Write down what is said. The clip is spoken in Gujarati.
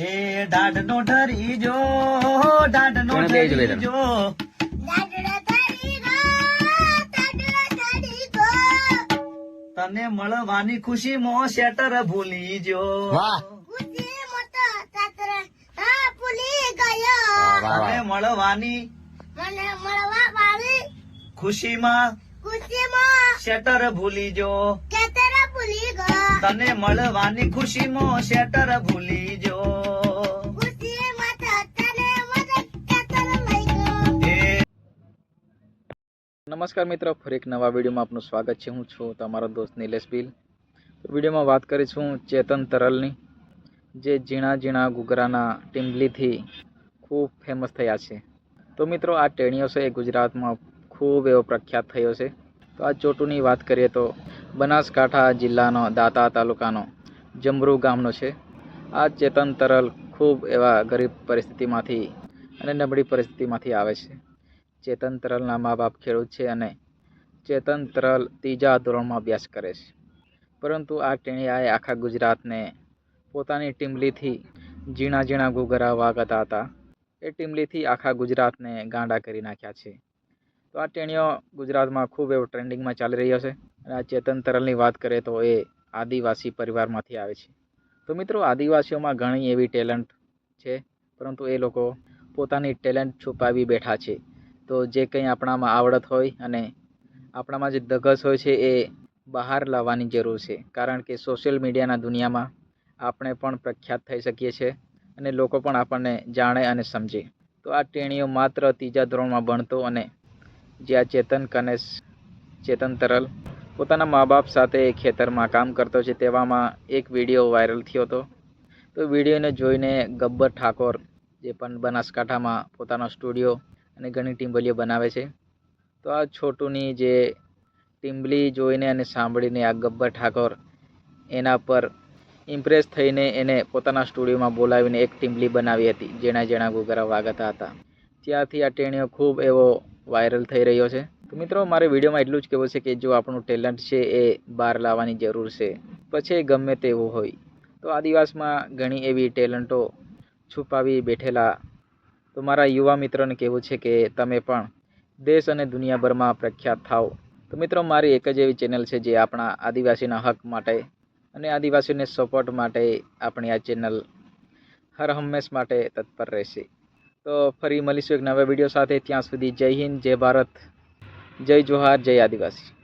એ ઢરી જો દાઢ નો ઢરી જો દાદડા તારી ગો તને મળવાની ખુશીમાં શેટર ભૂલી જો વાહ ખુશી તાતર હા ભૂલી વાહ. તને મળવાની મને મળવા વાળી ખુશીમાં શેટર ભૂલી જો તને મળવાની ખુશીમાં શેટર ભૂલી જો. નમસ્કાર મિત્રો ફરી એક નવા વિડીયોમાં આપનું સ્વાગત છે. હું છું તમારો દોસ્ત નિલેશ બિલ વિડીયોમાં વાત કરીશું ચેતન તરલની જે ઝીણા ઝીણા ઘૂઘરાના ટીમ્બલીથી ખૂબ ફેમસ થયા છે. તો મિત્રો આ ટેણીઓ છે એ ગુજરાતમાં ખૂબ એવો પ્રખ્યાત થયો છે. તો આ ચોટુની વાત કરીએ તો બનાસકાંઠા જિલ્લાનો દાતા તાલુકાનો જમરૂ ગામનો છે. આ ચેતન તરલ ખૂબ એવા ગરીબ પરિસ્થિતિમાંથી અને નબળી પરિસ્થિતિમાંથી આવે છે. ચેતન તરલના મા બાપ ખેડૂત છે અને ચેતન તરલ ત્રીજા ધોરણમાં અભ્યાસ કરે છે. પરંતુ આ ટેણિયાએ આખા ગુજરાતને પોતાની ટીમલીથી ઝીણા ઝીણા ગુગરા વાગતા હતા. એ ટીમલીથી આખા ગુજરાતને ગાંડા કરી નાખ્યા છે. તો આ ટેણીઓ ગુજરાતમાં ખૂબ એવો ટ્રેન્ડિંગમાં ચાલી રહ્યો છે. અને આ ચેતન તરલની વાત કરીએ તો એ આદિવાસી પરિવારમાંથી આવે છે. તો મિત્રો, આદિવાસીઓમાં ઘણી એવી ટેલેન્ટ છે, પરંતુ એ લોકો પોતાની ટેલેન્ટ છુપાવી બેઠા છે. તો જે કંઈ આપણામાં આવડત હોય અને આપણામાં જે ધગસ હોય છે, એ બહાર લાવવાની જરૂર છે. કારણ કે સોશિયલ મીડિયાના દુનિયામાં આપણે પણ પ્રખ્યાત થઈ શકીએ છીએ અને લોકો પણ આપણને જાણે અને સમજે. તો આ ટેણીઓ માત્ર ત્રીજા ધોરણમાં ભણતો અને જે આ ચેતન કનેશ ચેતન તરલ પોતાના મા બાપ સાથે ખેતરમાં કામ કરતો છે તેવામાં એક વીડિયો વાયરલ થયો હતો. તો વિડીયોને જોઈને ગબ્બર ઠાકોર, જે પણ બનાસકાંઠામાં પોતાનો સ્ટુડિયો અને ઘણી ટીમ્બલીઓ બનાવે છે. તો આ છોટુની જે ટીમ્બલી જોઈને અને સાંભળીને આ ગબ્બર ઠાકોર એના પર ઇમ્પ્રેસ થઈને એને પોતાના સ્ટુડિયોમાં બોલાવીને એક ટીમ્બલી બનાવી હતી જેણા જેણા ગુગરા વાગતા હતા. ત્યારથી આ ટેણીઓ ખૂબ એવો વાયરલ થઈ રહ્યો છે. તો મિત્રો, મારે વિડીયોમાં એટલું જ કહેવું છે કે જો આપણું ટેલેન્ટ છે એ બહાર લાવવાની જરૂર છે, પછી ગમે તેવું હોય. તો આદિવાસમાં ઘણી એવી ટેલેન્ટો છુપાવી બેઠેલા. તો મારા યુવા મિત્રોને કહેવું છે કે તમે પણ દેશ અને દુનિયાભરમાં પ્રખ્યાત થાઓ તો મિત્રો, મારી એક જ એવી ચેનલ છે જે આપણા આદિવાસીના હક માટે અને આદિવાસીઓને સપોર્ટ માટે આપણી આ ચેનલ હર હંમેશ માટે તત્પર રહેશે. તો ફરી મળીશું એક નવા વીડિયો સાથે. ત્યાં સુધી જય હિન્દ, જય ભારત. જય જોહાર જય આદિવાસી.